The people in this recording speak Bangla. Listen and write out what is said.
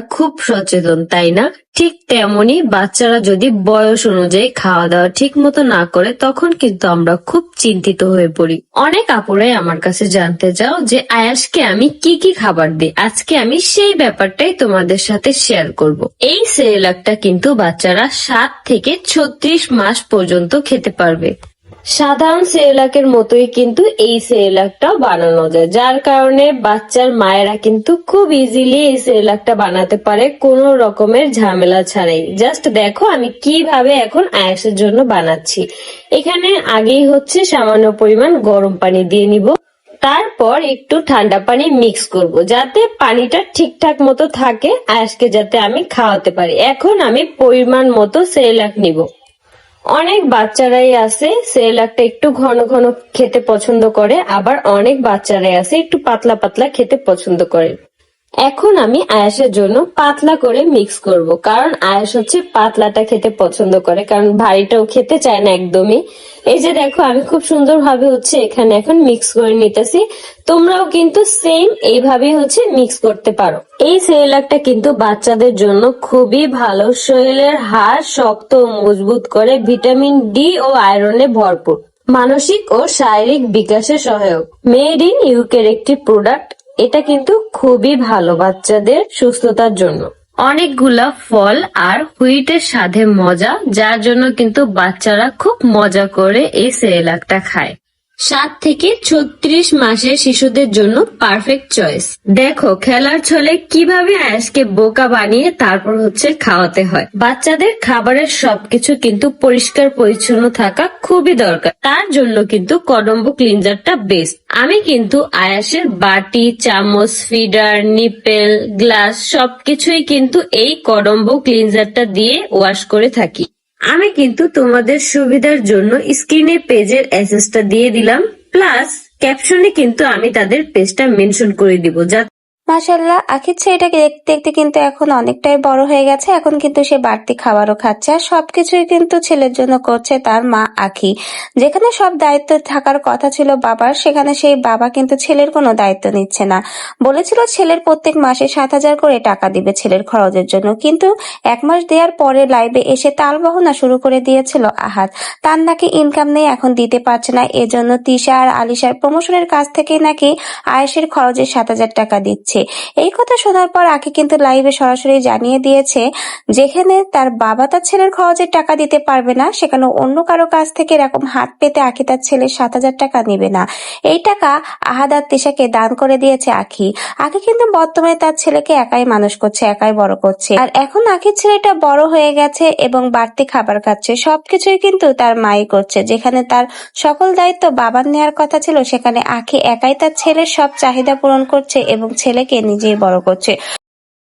খুব সচেতন, তাই না? ঠিক তেমনি বাচ্চারা যদি বয়স অনুযায়ী খাওয়া দাওয়া ঠিক মতো না করে, তখন কিন্তু আমরা খুব চিন্তিত হয়ে পড়ি। অনেক আপুরাই আমার কাছে জানতে চাও যে, আয়াসকে আমি কি কি খাবার দিই? আজকে আমি সেই ব্যাপারটাই তোমাদের সাথে শেয়ার করব। এই সেরেলাকটা কিন্তু বাচ্চারা সাত থেকে ছত্রিশ মাস পর্যন্ত খেতে পারবে। সাধারণ সেরেলাকের মতোই কিন্তু এই সেরেলাকটাও বানানো যায়। যার কারণে বাচ্চার মায়েরা কিন্তু খুব ইজিলি এই সেরেলাকটা বানাতে পারে, কোনো রকমের ঝামেলা ছাড়াই। জাস্ট দেখো আমি কীভাবে এখন আয়াসের জন্য বানাচ্ছি। এখানে আগেই হচ্ছে সামান্য পরিমাণ গরম পানি দিয়ে নিব। তারপর একটু ঠান্ডা পানি মিক্স করব, যাতে পানিটা ঠিকঠাক মতো থাকে, আয়াসকে যাতে আমি খাওয়াতে পারি। এখন আমি পরিমাণ মতো সেরেলাক নিব। অনেক বাচ্চারাই আছে সেরেলাকটা একটু ঘন ঘন খেতে পছন্দ করে, আবার অনেক বাচ্চারাই আছে, একটু পাতলা পাতলা খেতে পছন্দ করে। এখন আমি আয়াসের জন্য পাতলা করে মিক্স করব, কারণ আয়াস হচ্ছে পাতলাটা খেতে পছন্দ করে, কারণ ভারীটাও খেতে চায় না একদমই। এই যে দেখো, আমি খুব সুন্দর ভাবে হচ্ছে এখানে এখন মিক্স করে নিতেছি। তোমরাও কিন্তু সেম এইভাবেই হচ্ছে মিক্স করতে পারো। এই সেরেলাকটা কিন্তু বাচ্চাদের জন্য খুবই ভালো। শরীরের হাড় শক্ত ও মজবুত করে ভিটামিন ডি ও আয়রনে ভরপুর। মানসিক ও শারীরিক বিকাশে সহায়ক। মেড ইন ইউকের একটি প্রোডাক্ট এটা কিন্তু খুবই ভালো বাচ্চাদের সুস্থতার জন্য। অনেকগুলা ফল আর হুইটের সাথে মজা, যার জন্য কিন্তু বাচ্চারা খুব মজা করে এই সেরেলাকটা খায়। সাত থেকে ছত্রিশ মাসের শিশুদের জন্য পারফেক্ট চয়েস দেখো, খেলার ছলে কীভাবে আয়াসকে বোকা বানিয়ে তারপর হচ্ছে খাওয়াতে হয়। বাচ্চাদের খাবারের সবকিছু কিন্তু পরিষ্কার পরিচ্ছন্ন থাকা খুবই দরকার। তার জন্য কিন্তু কদম্ব ক্লিনজারটা বেস্ট আমি কিন্তু আয়াসের বাটি, চামচ ফিডার নিপেল গ্লাস সবকিছুই কিন্তু এই কদম্ব ক্লিনজারটা দিয়ে ওয়াশ করে থাকি। আমি কিন্তু তোমাদের সুবিধার জন্য স্ক্রিনে পেজের অ্যাসেসটা দিয়ে দিলাম প্লাস ক্যাপশনে কিন্তু আমি তাদের পেজটা মেনশন করে দিব মাসাল্লাহ আখির ছেলেটাকে দেখতে দেখতে কিন্তু এখন অনেকটাই বড় হয়ে গেছে। এখন কিন্তু সে বাড়তি খাবারও খাচ্ছে আর সবকিছুই কিন্তু ছেলের জন্য করছে তার মা আখি। যেখানে সব দায়িত্ব থাকার কথা ছিল বাবার, সেখানে সেই বাবা কিন্তু ছেলের কোনো দায়িত্ব নিচ্ছে না। বলেছিল ছেলের প্রত্যেক মাসে সাত হাজার করে টাকা দিবে ছেলের খরচের জন্য। কিন্তু এক মাস দেওয়ার পরে লাইভে এসে তাল বাহনা শুরু করে দিয়েছিল আহাত। তার নাকি ইনকাম নেই, এখন দিতে পারছে না। এজন্য তিশা আর আলিশার প্রমোশনের কাছ থেকেই নাকি আয়েশের খরচের সাত হাজার টাকা দিচ্ছে। এই কথা শোনার পর আখি কিন্তু লাইভে সরাসরি জানিয়ে দিয়েছে, যেখানে তার বাবা তার ছেলের খরচের টাকা দিতে পারবে না, সেখানে অন্য কারও কাছ থেকে এরকম হাত পেতে আখি তার ছেলের সাত হাজার টাকা নিবে না। এই টাকা আহাদার তিশাকে দান করে দিয়েছে আখি। আখি কিন্তু বর্তমানে তার ছেলেকে একাই মানুষ করছে, একাই বড় করছে। আর এখন আখির ছেলেটা বড় হয়ে গেছে এবং বাড়তি খাবার খাচ্ছে। সবকিছুই কিন্তু তার মাই করছে, যেখানে তার সকল দায়িত্ব বাবার নেওয়ার কথা ছিল, সেখানে আখি একাই তার ছেলের সব চাহিদা পূরণ করছে এবং ছেলেকে নিজেই বড় করছে।